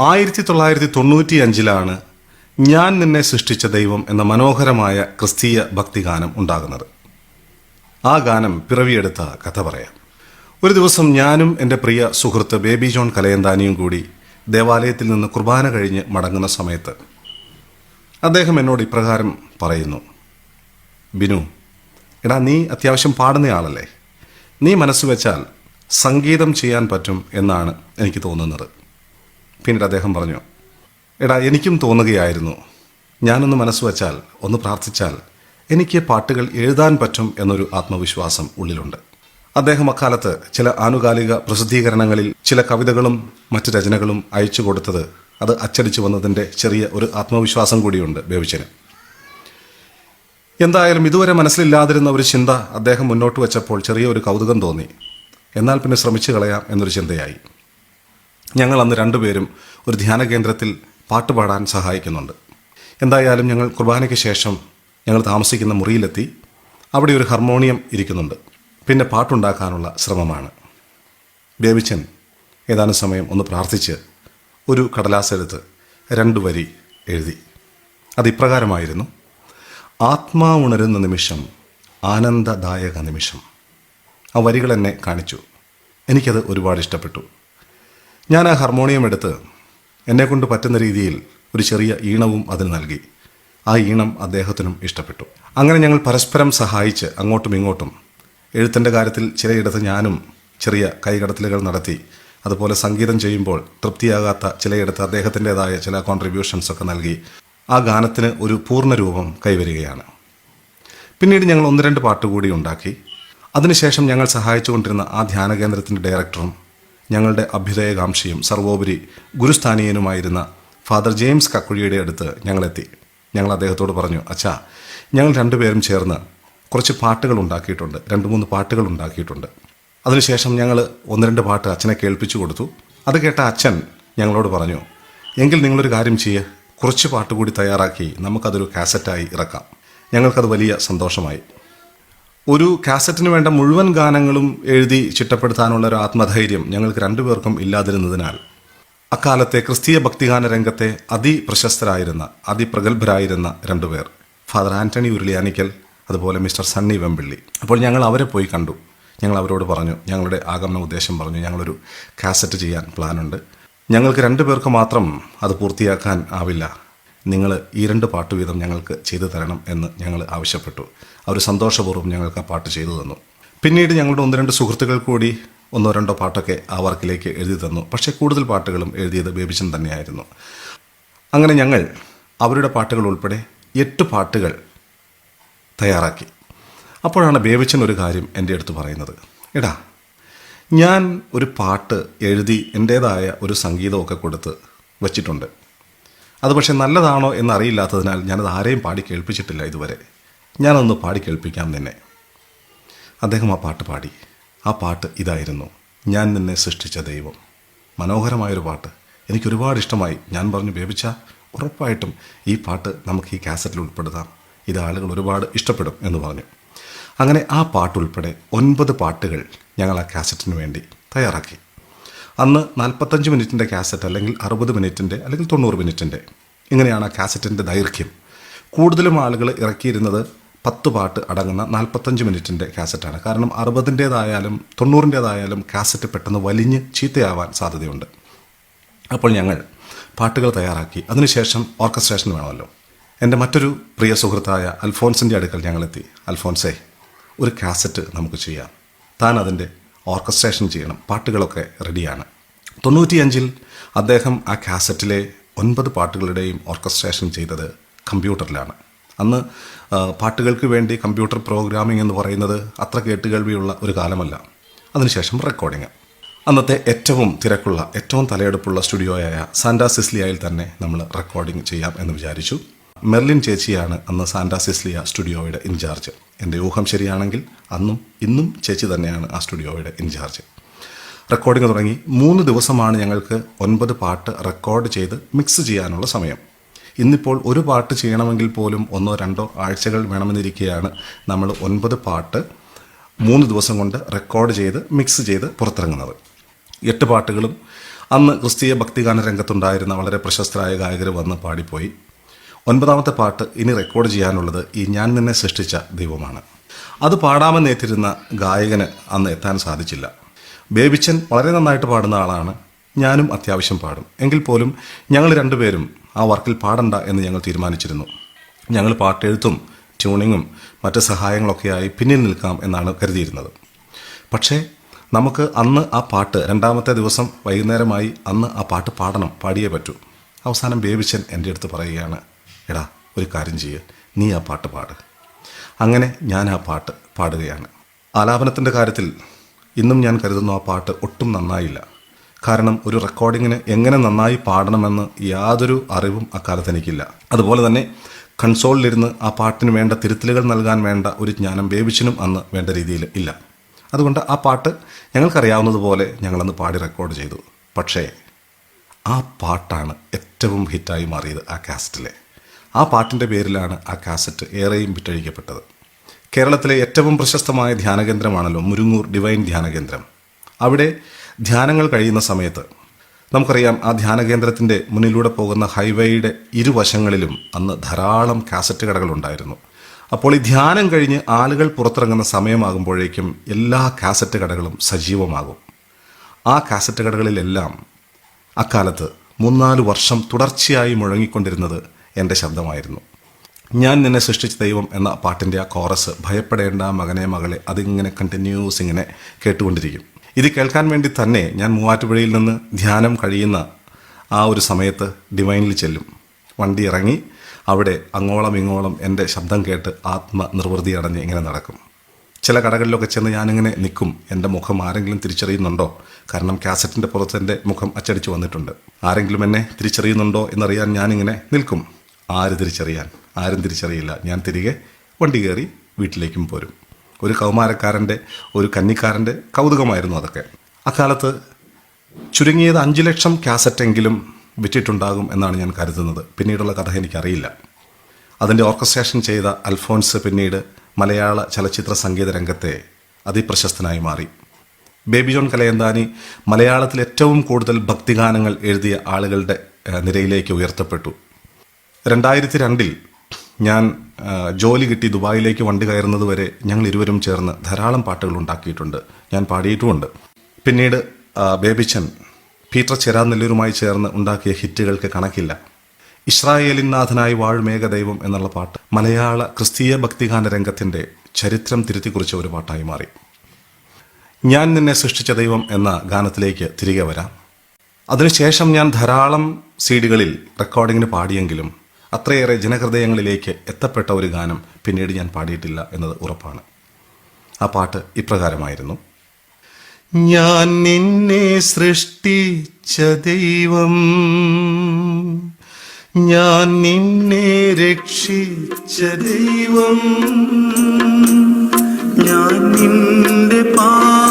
ആയിരത്തി തൊള്ളായിരത്തി തൊണ്ണൂറ്റി അഞ്ചിലാണ് ഞാൻ നിന്നെ സൃഷ്ടിച്ച ദൈവം എന്ന മനോഹരമായ ക്രിസ്തീയ ഭക്തിഗാനം ഉണ്ടാകുന്നത്. ആ ഗാനം പിറവിയെടുത്ത കഥ പറയാം. ഒരു ദിവസം ഞാനും എന്റെ പ്രിയ സുഹൃത്ത് ബേബി ജോൺ കലയന്താനിയും കൂടി ദേവാലയത്തിൽ നിന്ന് കുർബാന കഴിഞ്ഞ് മടങ്ങുന്ന സമയത്ത് അദ്ദേഹം എന്നോട് ഇപ്രകാരം പറയുന്നു. ബിനു എടാ നീ അത്യാവശ്യം പാടുന്നയാളല്ലേ? നീ മനസ്സ് വെച്ചാൽ സംഗീതം ചെയ്യാൻ പറ്റും എന്നാണ് എനിക്ക് തോന്നുന്നത്. പിന്നീട് അദ്ദേഹം പറഞ്ഞു എടാ എനിക്കും തോന്നുകയായിരുന്നു. ഞാനൊന്ന് മനസ്സ് വച്ചാൽ ഒന്ന് പ്രാർത്ഥിച്ചാൽ എനിക്ക് പാട്ടുകൾ എഴുതാൻ പറ്റും എന്നൊരു ആത്മവിശ്വാസം ഉള്ളിലുണ്ട്. അദ്ദേഹം അക്കാലത്ത് ചില ആനുകാലിക പ്രസിദ്ധീകരണങ്ങളിൽ ചില കവിതകളും മറ്റ് രചനകളും അയച്ചു കൊടുത്തത് അത് അച്ചടിച്ചു വന്നതിന്റെ ചെറിയ ഒരു ആത്മവിശ്വാസം കൂടിയുണ്ട് ബേബിച്ചന് എന്തായാലും ഇതുവരെ മനസ്സിലില്ലാതിരുന്ന ഒരു ചിന്ത അദ്ദേഹം മുന്നോട്ട് വെച്ചപ്പോൾ ചെറിയ ഒരു കൗതുകം തോന്നി. എന്നാൽ പിന്നെ ശ്രമിച്ചു കളയാം എന്നൊരു ചിന്തയായി. ഞങ്ങൾ അന്ന് രണ്ടുപേരും ഒരു ധ്യാന കേന്ദ്രത്തിൽ പാട്ട് പാടാൻ സഹായിക്കുന്നുണ്ട്. എന്തായാലും ഞങ്ങൾ കുർബാനയ്ക്ക് ശേഷം ഞങ്ങൾ താമസിക്കുന്ന മുറിയിലെത്തി. അവിടെ ഒരു ഹാർമോണിയം ഇരിക്കുന്നുണ്ട്. പിന്നെ പാട്ടുണ്ടാക്കാനുള്ള ശ്രമമാണ്. ബേബിച്ചൻ ഏതാനും സമയം ഒന്ന് പ്രാർത്ഥിച്ച് ഒരു കടലാസെടുത്ത് രണ്ടു വരി എഴുതി. അത് ഇപ്രകാരമായിരുന്നു ആത്മാവുണരുന്ന നിമിഷം ആനന്ദദായക നിമിഷം. ആ വരികൾ എന്നെ കാണിച്ചു. എനിക്കത് ഒരുപാട് ഇഷ്ടപ്പെട്ടു. ഞാൻ ആ ഹാർമോണിയം എടുത്ത് എന്നെക്കൊണ്ട് പറ്റുന്ന രീതിയിൽ ഒരു ചെറിയ ഈണവും അതിൽ നൽകി. ആ ഈണം അദ്ദേഹത്തിനും ഇഷ്ടപ്പെട്ടു. അങ്ങനെ ഞങ്ങൾ പരസ്പരം സഹായിച്ച് അങ്ങോട്ടും ഇങ്ങോട്ടും എഴുത്തിന്റെ കാര്യത്തിൽ ചിലയിടത്ത് ഞാനും ചെറിയ കൈകടത്തലുകൾ നടത്തി അതുപോലെ സംഗീതം ചെയ്യുമ്പോൾ തൃപ്തിയാകാത്ത ചിലയിടത്ത് അദ്ദേഹത്തിന്റെതായ ചില കോൺട്രിബ്യൂഷൻസ് ഒക്കെ നൽകി ആ ഗാനത്തിന് ഒരു പൂർണ രൂപം കൈവരികയാണ്. പിന്നീട് ഞങ്ങൾ ഒന്ന് രണ്ട് പാട്ട് കൂടി ഉണ്ടാക്കി. അതിനുശേഷം ഞങ്ങൾ സഹായിച്ചുകൊണ്ടിരുന്ന ആ ധ്യാന കേന്ദ്രത്തിന്റെ ഡയറക്ടറും ഞങ്ങളുടെ അഭ്യുദയകാംക്ഷിയും സർവോപരി ഗുരുസ്ഥാനീയനുമായിരുന്ന ഫാദർ ജെയിംസ് കക്കുഴിയുടെ അടുത്ത് ഞങ്ങളെത്തി. ഞങ്ങൾ അദ്ദേഹത്തോട് പറഞ്ഞു അച്ഛാ ഞങ്ങൾ രണ്ടുപേരും ചേർന്ന് കുറച്ച് പാട്ടുകൾ ഉണ്ടാക്കിയിട്ടുണ്ട്. രണ്ട് മൂന്ന് പാട്ടുകൾ ഉണ്ടാക്കിയിട്ടുണ്ട്. അതിനുശേഷം ഞങ്ങൾ ഒന്ന് രണ്ട് പാട്ട് അച്ഛനെ കേൾപ്പിച്ചു കൊടുത്തു. അത് കേട്ട അച്ഛൻ ഞങ്ങളോട് പറഞ്ഞു എങ്കിൽ നിങ്ങളൊരു കാര്യം ചെയ്യുക കുറച്ച് പാട്ട് കൂടി തയ്യാറാക്കി നമുക്കതൊരു കാസറ്റായി ഇറക്കാം. ഞങ്ങൾക്കത് വലിയ സന്തോഷമായി. ഒരു കാസറ്റിന് വേണ്ട മുഴുവൻ ഗാനങ്ങളും എഴുതി ചിട്ടപ്പെടുത്താനുള്ള ഒരു ആത്മധൈര്യം ഞങ്ങൾക്ക് രണ്ടുപേർക്കും ഇല്ലാതിരുന്നതിനാൽ അക്കാലത്തെ ക്രിസ്തീയ ഭക്തിഗാന രംഗത്തെ അതിപ്രശസ്തരായിരുന്ന അതിപ്രഗത്ഭരായിരുന്ന രണ്ടുപേർ. ഫാദർ ആന്റണി ഉരുളിയാനിക്കൽ അതുപോലെ മിസ്റ്റർ സണ്ണി വെമ്പിള്ളി. അപ്പോൾ ഞങ്ങൾ അവരെ പോയി കണ്ടു. ഞങ്ങൾ അവരോട് പറഞ്ഞു ഞങ്ങളുടെ ആഗമന ഉദ്ദേശം പറഞ്ഞു ഞങ്ങളൊരു കാസറ്റ് ചെയ്യാൻ പ്ലാനുണ്ട്. ഞങ്ങൾക്ക് രണ്ടുപേർക്ക് മാത്രം അത് പൂർത്തിയാക്കാൻ ആവില്ല. നിങ്ങൾ ഈ രണ്ട് പാട്ട് വീതം ഞങ്ങൾക്ക് ചെയ്തു തരണം എന്ന് ഞങ്ങൾ ആവശ്യപ്പെട്ടു. അവർ സന്തോഷപൂർവം ഞങ്ങൾക്ക് ആ പാട്ട് ചെയ്തു തന്നു. പിന്നീട് ഞങ്ങളുടെ ഒന്ന് രണ്ട് സുഹൃത്തുക്കൾ കൂടി ഒന്നോ രണ്ടോ പാട്ടൊക്കെ ആ വർക്കിലേക്ക് എഴുതി തന്നു. പക്ഷേ കൂടുതൽ പാട്ടുകളും എഴുതിയത് ബേബിച്ചൻ തന്നെയായിരുന്നു. അങ്ങനെ ഞങ്ങൾ അവരുടെ പാട്ടുകൾ ഉൾപ്പെടെ എട്ട് പാട്ടുകൾ തയ്യാറാക്കി. അപ്പോഴാണ് ബേബിച്ചൻ ഒരു കാര്യം എന്റെ അടുത്ത് പറയുന്നത്. എടാ ഞാൻ ഒരു പാട്ട് എഴുതി എന്റേതായ ഒരു സംഗീതമൊക്കെ കൊടുത്ത് വച്ചിട്ടുണ്ട്. അത് പക്ഷേ നല്ലതാണോ എന്നറിയില്ലാത്തതിനാൽ ഞാനത് ആരെയും പാടി കേൾപ്പിച്ചിട്ടില്ല ഇതുവരെ. ഞാനൊന്ന് പാടി കേൾപ്പിക്കാം നിന്നെ. അദ്ദേഹം ആ പാട്ട് പാടി. ആ പാട്ട് ഇതായിരുന്നു. ഞാൻ നിന്നെ സൃഷ്ടിച്ച ദൈവം. മനോഹരമായൊരു പാട്ട്. എനിക്കൊരുപാട് ഇഷ്ടമായി. ഞാൻ പറഞ്ഞു വേവിച്ച ഉറപ്പായിട്ടും ഈ പാട്ട് നമുക്ക് ഈ കാസറ്റിൽ ഉൾപ്പെടുത്താം. ഇത് ആളുകൾ ഒരുപാട് ഇഷ്ടപ്പെടും എന്ന് പറഞ്ഞു. അങ്ങനെ ആ പാട്ടുൾപ്പെടെ ഒൻപത് പാട്ടുകൾ ഞങ്ങൾ ആ കാസറ്റിന് വേണ്ടി തയ്യാറാക്കി. അന്ന് നാൽപ്പത്തഞ്ച് മിനിറ്റിന്റെ കാസറ്റ് അല്ലെങ്കിൽ അറുപത് മിനിറ്റിന്റെ അല്ലെങ്കിൽ തൊണ്ണൂറ് മിനിറ്റിന്റെ ഇങ്ങനെയാണ് ആ കാസറ്റിന്റെ ദൈർഘ്യം. കൂടുതലും ആളുകൾ ഇറക്കിയിരുന്നത് പത്ത് പാട്ട് അടങ്ങുന്ന നാൽപ്പത്തഞ്ച് മിനിറ്റിന്റെ കാസറ്റാണ്. കാരണം അറുപതിന്റേതായാലും തൊണ്ണൂറിന്റേതായാലും കാസറ്റ് പെട്ടെന്ന് വലിഞ്ഞ് ചീത്തയാവാൻ സാധ്യതയുണ്ട്. അപ്പോൾ ഞങ്ങൾ പാട്ടുകൾ തയ്യാറാക്കി. അതിനുശേഷം ഓർക്കസ്ട്രേഷൻ വേണമല്ലോ. എന്റെ മറ്റൊരു പ്രിയ സുഹൃത്തായ അൽഫോൻസിന്റെ അടുക്കൽ ഞങ്ങളെത്തി. അൽഫോൻസേ ഒരു കാസറ്റ് നമുക്ക് ചെയ്യാം. താൻ അതിന്റെ ഓർക്കസ്ട്രേഷൻ ചെയ്യണം. പാട്ടുകളൊക്കെ റെഡിയാണ്. തൊണ്ണൂറ്റിയഞ്ചിൽ അദ്ദേഹം ആ കാസറ്റിലെ ഒൻപത് പാട്ടുകളുടെയും ഓർക്കസ്ട്രേഷൻ ചെയ്തത് കമ്പ്യൂട്ടറിലാണ്. അന്ന് പാട്ടുകൾക്ക് വേണ്ടി കമ്പ്യൂട്ടർ പ്രോഗ്രാമിംഗ് എന്ന് പറയുന്നത് അത്ര കേട്ടുകേൾവിയുള്ള ഒരു കാലമല്ല. അതിനുശേഷം റെക്കോർഡിങ്. അന്നത്തെ ഏറ്റവും തിരക്കുള്ള ഏറ്റവും തലയെടുപ്പുള്ള സ്റ്റുഡിയോയായ സാന്റാ സിസ്ലിയയിൽ തന്നെ നമ്മൾ റെക്കോർഡിംഗ് ചെയ്യാം എന്ന് വിചാരിച്ചു. മെർലിൻ ചേച്ചിയാണ് അന്ന് സാന്റാ സിസ്ലിയ സ്റ്റുഡിയോയുടെ ഇൻചാർജ്. എന്റെ ഊഹം ശരിയാണെങ്കിൽ അന്നും ഇന്നും ചേച്ചി തന്നെയാണ് ആ സ്റ്റുഡിയോയുടെ ഇൻചാർജ്. റെക്കോർഡിംഗ് തുടങ്ങി. മൂന്ന് ദിവസമാണ് ഞങ്ങൾക്ക് ഒൻപത് പാട്ട് റെക്കോർഡ് ചെയ്ത് മിക്സ് ചെയ്യാനുള്ള സമയം. ഇന്നിപ്പോൾ ഒരു പാട്ട് ചെയ്യണമെങ്കിൽ പോലും ഒന്നോ രണ്ടോ ആഴ്ചകൾ വേണമെന്നിരിക്കെയാണ് നമ്മൾ ഒൻപത് പാട്ട് മൂന്ന് ദിവസം കൊണ്ട് റെക്കോർഡ് ചെയ്ത് മിക്സ് ചെയ്ത് പുറത്തിറങ്ങുന്നത്. എട്ട് പാട്ടുകളും അന്ന് ക്രിസ്തീയ ഭക്തിഗാന രംഗത്തുണ്ടായിരുന്ന വളരെ പ്രശസ്തരായ ഗായകർ വന്ന് പാടിപ്പോയി. ഒൻപതാമത്തെ പാട്ട് ഇനി റെക്കോർഡ് ചെയ്യാനുള്ളത് ഈ ഞാൻ നിന്നെ സൃഷ്ടിച്ച ദൈവമാണ്. അത് പാടാമെന്നേറ്റിരുന്ന ഗായകന് അന്ന് എത്താൻ സാധിച്ചില്ല. ബേബിച്ചൻ വളരെ നന്നായിട്ട് പാടുന്ന ആളാണ്. ഞാനും അത്യാവശ്യം പാടും. എങ്കിൽ പോലും ഞങ്ങൾ രണ്ടുപേരും ആ വർക്കിൽ പാടണ്ട എന്ന് ഞങ്ങൾ തീരുമാനിച്ചിരുന്നു. ഞങ്ങൾ പാട്ടെഴുത്തും ട്യൂണിങ്ങും മറ്റ് സഹായങ്ങളൊക്കെയായി പിന്നിൽ നിൽക്കാം എന്നാണ് കരുതിയിരുന്നത്. പക്ഷേ നമുക്ക് അന്ന് ആ പാട്ട് രണ്ടാമത്തെ ദിവസം വൈകുന്നേരമായി അന്ന് ആ പാട്ട് പാടണം പാടിയേ പറ്റൂ. അവസാനം ബേബിച്ചൻ എന്റെ അടുത്ത് പറയുകയാണ് എടാ ഒരു കാര്യം ചെയ്യ്. നീ ആ പാട്ട് പാട്. അങ്ങനെ ഞാൻ ആ പാട്ട് പാടുകയാണ്. ആലാപനത്തിന്റെ കാര്യത്തിൽ ഇന്നും ഞാൻ കരുതുന്നു ആ പാട്ട് ഒട്ടും നന്നായില്ല. കാരണം ഒരു റെക്കോർഡിങ്ങിന് എങ്ങനെ നന്നായി പാടണമെന്ന് യാതൊരു അറിവും അക്കാലത്ത് എനിക്കില്ല. അതുപോലെ തന്നെ കൺസോളിലിരുന്ന് ആ പാട്ടിന് വേണ്ട തിരുത്തലുകൾ നൽകാൻ വേണ്ട ഒരു ജ്ഞാനം ബേബിച്ചിനും അന്ന് വേണ്ട രീതിയിൽ ഇല്ല. അതുകൊണ്ട് ആ പാട്ട് ഞങ്ങൾക്കറിയാവുന്നതുപോലെ ഞങ്ങളന്ന് പാടി റെക്കോർഡ് ചെയ്തു. പക്ഷേ ആ പാട്ടാണ് ഏറ്റവും ഹിറ്റായി മാറിയത് ആ കാസറ്റിലെ ആ പാട്ടിന്റെ പേരിലാണ് ആ കാസറ്റ് ഏറെയും വിറ്റഴിക്കപ്പെട്ടത്. കേരളത്തിലെ ഏറ്റവും പ്രശസ്തമായ ധ്യാനകേന്ദ്രമാണല്ലോ മുരുങ്ങൂർ ഡിവൈൻ ധ്യാനകേന്ദ്രം. അവിടെ ധ്യാനങ്ങൾ കഴിയുന്ന സമയത്ത് നമുക്കറിയാം ആ ധ്യാനകേന്ദ്രത്തിന്റെ മുന്നിലൂടെ പോകുന്ന ഹൈവേയുടെ ഇരുവശങ്ങളിലും അന്ന് ധാരാളം കാസറ്റ് കടകളുണ്ടായിരുന്നു അപ്പോൾ ഈ ധ്യാനം കഴിഞ്ഞ് ആളുകൾ പുറത്തിറങ്ങുന്ന സമയമാകുമ്പോഴേക്കും എല്ലാ കാസറ്റ് കടകളും സജീവമാകും. ആ കാസറ്റ് കടകളിലെല്ലാം അക്കാലത്ത് മൂന്നാൽ വർഷം തുടർച്ചയായി മുഴങ്ങിക്കൊണ്ടിരുന്നത് എന്റെ ശബ്ദമായിരുന്നു. ഞാൻ നിന്നെ സൃഷ്ടിച്ച ദൈവം എന്ന പാട്ടിന്റെ ആ കോറസ് ഭയപ്പെടേണ്ട മകനെ മകളെ അതിങ്ങനെ കണ്ടിന്യൂസ് ഇങ്ങനെ കേട്ടുകൊണ്ടിരിക്കും. ഇത് കേൾക്കാൻ വേണ്ടി തന്നെ ഞാൻ മൂവാറ്റുപുഴയിൽ നിന്ന് ധ്യാനം കഴിയുന്ന ആ ഒരു സമയത്ത് ഡിവൈനിൽ ചെല്ലും. വണ്ടി ഇറങ്ങി അവിടെ അങ്ങോളം ഇങ്ങോളം എന്റെ ശബ്ദം കേട്ട് ആത്മനിർവൃതി അടഞ്ഞ് ഇങ്ങനെ നടക്കും. ചില കടകളിലൊക്കെ ചെന്ന് ഞാനിങ്ങനെ നിൽക്കും. എന്റെ മുഖം ആരെങ്കിലും തിരിച്ചറിയുന്നുണ്ടോ? കാരണം കാസറ്റിന്റെ പുറത്ത് എന്റെ മുഖം അച്ചടിച്ച് വന്നിട്ടുണ്ട്. ആരെങ്കിലും എന്നെ തിരിച്ചറിയുന്നുണ്ടോ എന്നറിയാൻ ഞാനിങ്ങനെ നിൽക്കും. ആര് തിരിച്ചറിയാൻ? ആരും തിരിച്ചറിയില്ല. ഞാൻ തിരികെ വണ്ടി കയറി വീട്ടിലേക്കും പോരും. ഒരു കൗമാരക്കാരന്റെ ഒരു കന്നിക്കാരന്റെ കൗതുകമായിരുന്നു അതൊക്കെ. അക്കാലത്ത് ചുരുങ്ങിയത് അഞ്ച് ലക്ഷം കാസറ്റെങ്കിലും വിറ്റിട്ടുണ്ടാകും എന്നാണ് ഞാൻ കരുതുന്നത്. പിന്നീടുള്ള കഥ എനിക്കറിയില്ല. അതിന്റെ ഓർക്കസ്ട്രേഷൻ ചെയ്ത അൽഫോൻസ് പിന്നീട് മലയാള ചലച്ചിത്ര സംഗീത രംഗത്തെ അതിപ്രശസ്തനായി മാറി. ബേബി ജോൺ കലയന്താനി മലയാളത്തിൽ ഏറ്റവും കൂടുതൽ ഭക്തിഗാനങ്ങൾ എഴുതിയ ആളുകളുടെ നിരയിലേക്ക് ഉയർത്തപ്പെട്ടു. രണ്ടായിരത്തി രണ്ടിൽ ഞാൻ ജോലി കിട്ടി ദുബായിലേക്ക് വണ്ടി കയറുന്നത് വരെ ഞങ്ങൾ ഇരുവരും ചേർന്ന് ധാരാളം പാട്ടുകൾ ഉണ്ടാക്കിയിട്ടുണ്ട്. ഞാൻ പാടിയിട്ടുമുണ്ട്. പിന്നീട് ബേബിച്ചൻ പീറ്റർ ചെരാനെല്ലൂരുമായി ചേർന്ന് ഉണ്ടാക്കിയ ഹിറ്റുകൾക്ക് കണക്കില്ല. ഇസ്രായേലിൻ നാഥനായി വാഴുമേഘ ദൈവം എന്നുള്ള പാട്ട് മലയാള ക്രിസ്തീയ ഭക്തിഗാന രംഗത്തിന്റെ ചരിത്രം തിരുത്തിക്കുറിച്ച ഒരു പാട്ടായി മാറി. ഞാൻ നിന്നെ സൃഷ്ടിച്ച ദൈവം എന്ന ഗാനത്തിലേക്ക് തിരികെ വരാം. അതിനുശേഷം ഞാൻ ധാരാളം സീഡുകളിൽ റെക്കോർഡിങ്ങിന് പാടിയെങ്കിലും അത്രയേറെ ജനഹൃദയങ്ങളിലേക്ക് എത്തപ്പെട്ട ഒരു ഗാനം പിന്നീട് ഞാൻ പാടിയിട്ടില്ല എന്നത് ഉറപ്പാണ്. ആ പാട്ട് ഇപ്രകാരമായിരുന്നു. ഞാൻ നിന്നെ സൃഷ്ടിച്ച ദൈവം ഞാൻ നിന്നെ രക്ഷിച്ച ദൈവം ഞാൻ നിന്റെ പാതയിലെന്നും